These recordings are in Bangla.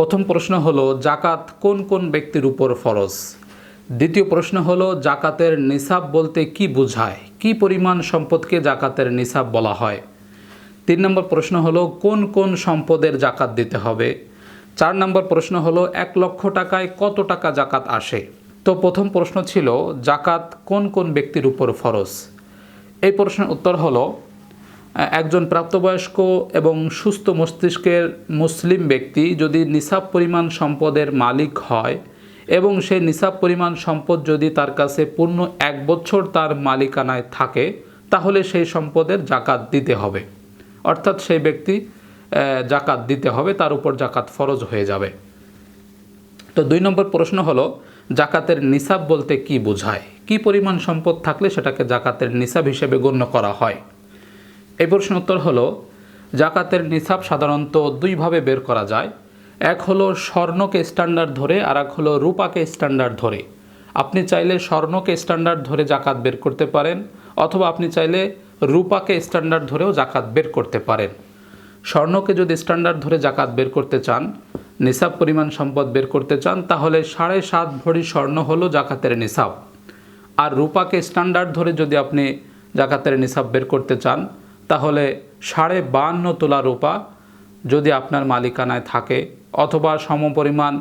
প্রথম প্রশ্ন হলো, জাকাত কোন কোন ব্যক্তির উপর ফরজ? দ্বিতীয় প্রশ্ন হলো, জাকাতের নিসাব বলতে কি বোঝায়? কি পরিমাণ সম্পদকে জাকাতের নিসাব বলা হয়? তিন নম্বর প্রশ্ন হলো, কোন কোন সম্পদের জাকাত দিতে হবে? চার নম্বর প্রশ্ন হলো, এক লক্ষ টাকায় কত টাকা জাকাত আসে? তো প্রথম প্রশ্ন ছিল, জাকাত কোন কোন ব্যক্তির উপর ফরজ? এই প্রশ্নের উত্তর হলো একজন প্রাপ্তবয়স্ক এবং সুস্থ মস্তিষ্কের মুসলিম ব্যক্তি যদি নিসাব পরিমাণ সম্পদের মালিক হয় এবং সেই নিসাব পরিমাণ সম্পদ যদি তার কাছে পূর্ণ এক বছর তার মালিকানায় থাকে, তাহলে সেই সম্পদের জাকাত দিতে হবে। অর্থাৎ সেই ব্যক্তি জাকাত দিতে হবে, তার উপর জাকাত ফরজ হয়ে যাবে। তো দুই নম্বর প্রশ্ন হলো, জাকাতের নিসাব বলতে কি বোঝায়? কি পরিমাণ সম্পদ থাকলে সেটাকে জাকাতের নিসাব হিসেবে গণ্য করা হয়? এই প্রশ্ন উত্তর হলো, জাকাতের নিসাব সাধারণত দুইভাবে বের করা যায়। এক হলো স্বর্ণকে স্ট্যান্ডার্ড ধরে, আর এক হলো রূপাকে স্ট্যান্ডার্ড ধরে। আপনি চাইলে স্বর্ণকে স্ট্যান্ডার্ড ধরে জাকাত বের করতে পারেন, অথবা আপনি চাইলে রূপাকে স্ট্যান্ডার্ড ধরেও জাকাত বের করতে পারেন। স্বর্ণকে যদি স্ট্যান্ডার্ড ধরে জাকাত বের করতে চান, নিসাব পরিমাণ সম্পদ বের করতে চান, তাহলে সাড়ে সাত ভরি স্বর্ণ হলো জাকাতের নিসাব। আর রূপাকে স্ট্যান্ডার্ড ধরে যদি আপনি জাকাতের নিসাব বের করতে চান তাহলে সাড়ে বান্ন তোলা রূপা যদি আপনার মালিকানায় থাকে, অথবা সমপরিমাণ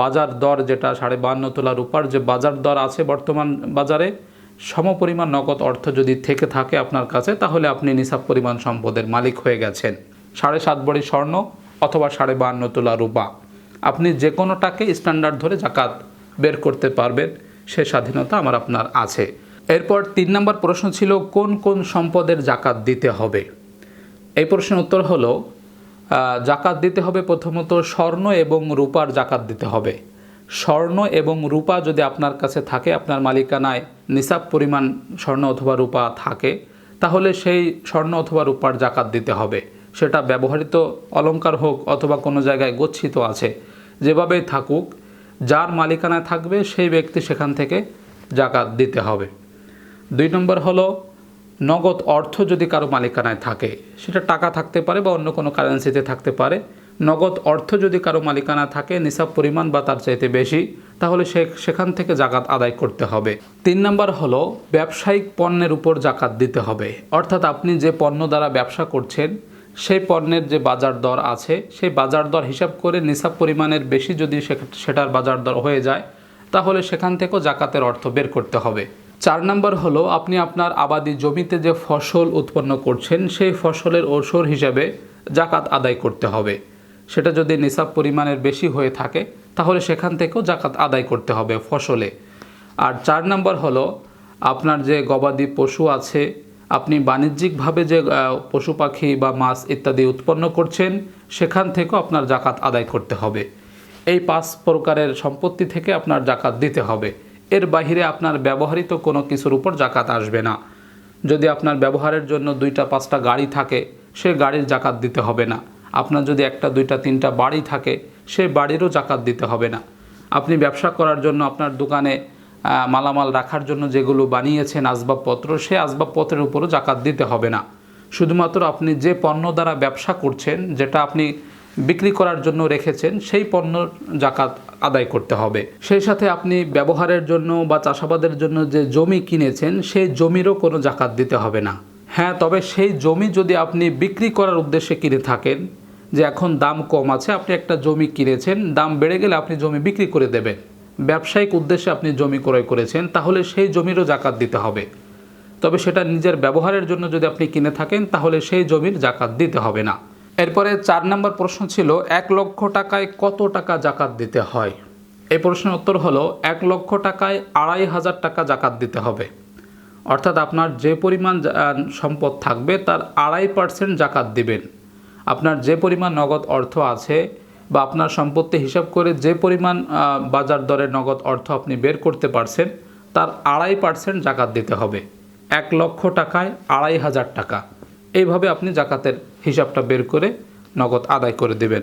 বাজার দর যেটা সাড়ে বান্ন তোলা রূপার যে বাজার দর আছে বর্তমান বাজারে, সমপরিমাণ নগদ অর্থ যদি থেকে থাকে আপনার কাছে, তাহলে আপনি নিসাব পরিমাণ সম্পদের মালিক হয়ে গেছেন। সাড়ে সাত বড়ি স্বর্ণ অথবা সাড়ে বান্ন তোলা রূপা। আপনি যে কোনোটাকে স্ট্যান্ডার্ড ধরে জাকাত বের করতে পারবেন, সে স্বাধীনতা আমার আপনার আছে। এরপর তিন নম্বর প্রশ্ন ছিল, কোন কোন সম্পদের জাকাত দিতে হবে? এই প্রশ্নের উত্তর হলো জাকাত দিতে হবে প্রথমত স্বর্ণ এবং রূপার জাকাত দিতে হবে। স্বর্ণ এবং রূপা যদি আপনার কাছে থাকে, আপনার মালিকানায় নিসাব পরিমাণ স্বর্ণ অথবা রূপা থাকে, তাহলে সেই স্বর্ণ অথবা রূপার জাকাত দিতে হবে। সেটা ব্যবহৃত অলঙ্কার হোক অথবা কোনো জায়গায় গচ্ছিত আছে, যেভাবেই থাকুক, যার মালিকানায় থাকবে সেই ব্যক্তি সেখান থেকে জাকাত দিতে হবে। দুই নম্বর হলো, নগদ অর্থ যদি কারও মালিকানায় থাকে, সেটা টাকা থাকতে পারে বা অন্য কোনো কারেন্সিতে থাকতে পারে। নগদ অর্থ যদি কারও মালিকানা থাকে, নিসাব পরিমাণ বা তার চাইতে বেশি, তাহলে সে সেখান থেকে জাকাত আদায় করতে হবে। তিন নম্বর হলো, ব্যবসায়িক পণ্যের উপর জাকাত দিতে হবে। অর্থাৎ আপনি যে পণ্য দ্বারা ব্যবসা করছেন, সেই পণ্যের যে বাজার দর আছে, সেই বাজার দর হিসাব করে নিসাব পরিমাণের বেশি যদি সেটার বাজার দর হয়ে যায়, তাহলে সেখান থেকেও জাকাতের অর্থ বের করতে হবে। চার নম্বর হলো, আপনি আপনার আবাদি জমিতে যে ফসল উৎপন্ন করছেন, সেই ফসলের ওসর হিসাবে জাকাত আদায় করতে হবে। সেটা যদি নিসাব পরিমাণের বেশি হয়ে থাকে, তাহলে সেখান থেকেও জাকাত আদায় করতে হবে ফসলে। আর চার নম্বর হলো, আপনার যে গবাদি পশু আছে, আপনি বাণিজ্যিকভাবে যে পশু পাখি বা মাছ ইত্যাদি উৎপন্ন করছেন, সেখান থেকেও আপনার জাকাত আদায় করতে হবে। এই পাঁচ প্রকারের সম্পত্তি থেকে আপনার জাকাত দিতে হবে। এর বাহিরে আপনার ব্যবহৃত কোনো কিছুর উপর জাকাত আসবে না। যদি আপনার ব্যবহারের জন্য দুইটা, পাঁচটা গাড়ি থাকে, সে গাড়ির জাকাত দিতে হবে না। আপনার যদি একটা, দুইটা, তিনটা বাড়ি থাকে, সে বাড়িরও জাকাত দিতে হবে না। আপনি ব্যবসা করার জন্য আপনার দোকানে মালামাল রাখার জন্য যেগুলো বানিয়েছেন আসবাবপত্র, সে আসবাবপত্রের উপরও জাকাত দিতে হবে না। শুধুমাত্র আপনি যে পণ্য দ্বারা ব্যবসা করছেন, যেটা আপনি বিক্রি করার জন্য রেখেছেন, সেই পণ্য জাকাত আদায় করতে হবে। সেই সাথে আপনি ব্যবহারের জন্য বা চাষাবাদের জন্য যে জমি কিনেছেন, সেই জমিরও কোনো জাকাত দিতে হবে না। হ্যাঁ তবে সেই জমি যদি আপনি বিক্রি করার উদ্দেশ্যে কিনে থাকেন, যে এখন দাম কম আছে, আপনি একটা জমি কিনেছেন, দাম বেড়ে গেলে আপনি জমি বিক্রি করে দেবেন। ব্যবসায়িক উদ্দেশ্যে আপনি জমি ক্রয় করেছেন, তাহলে সেই জমিরও জাকাত দিতে হবে। তবে সেটা নিজের ব্যবহারের জন্য যদি আপনি কিনে থাকেন, তাহলে সেই জমির জাকাত দিতে হবে না। এরপরে চার নম্বর প্রশ্ন ছিল, এক লক্ষ টাকায় কত টাকা জাকাত দিতে হয়? এই প্রশ্নের উত্তর হলো, এক লক্ষ টাকায় আড়াই হাজার টাকা জাকাত দিতে হবে। অর্থাৎ আপনার যে পরিমাণ সম্পদ থাকবে তার আড়াই পার্সেন্ট জাকাত দিবেন। আপনার যে পরিমাণ নগদ অর্থ আছে বা আপনার সম্পত্তি হিসাব করে যে পরিমাণ বাজার দরে নগদ অর্থ আপনি বের করতে পারছেন, তার আড়াই পার্সেন্ট জাকাত দিতে হবে। এক লক্ষ টাকায় আড়াই হাজার টাকা। এইভাবে আপনি জাকাতের হিসাবটা বের করে নগদ আদায় করে দেবেন।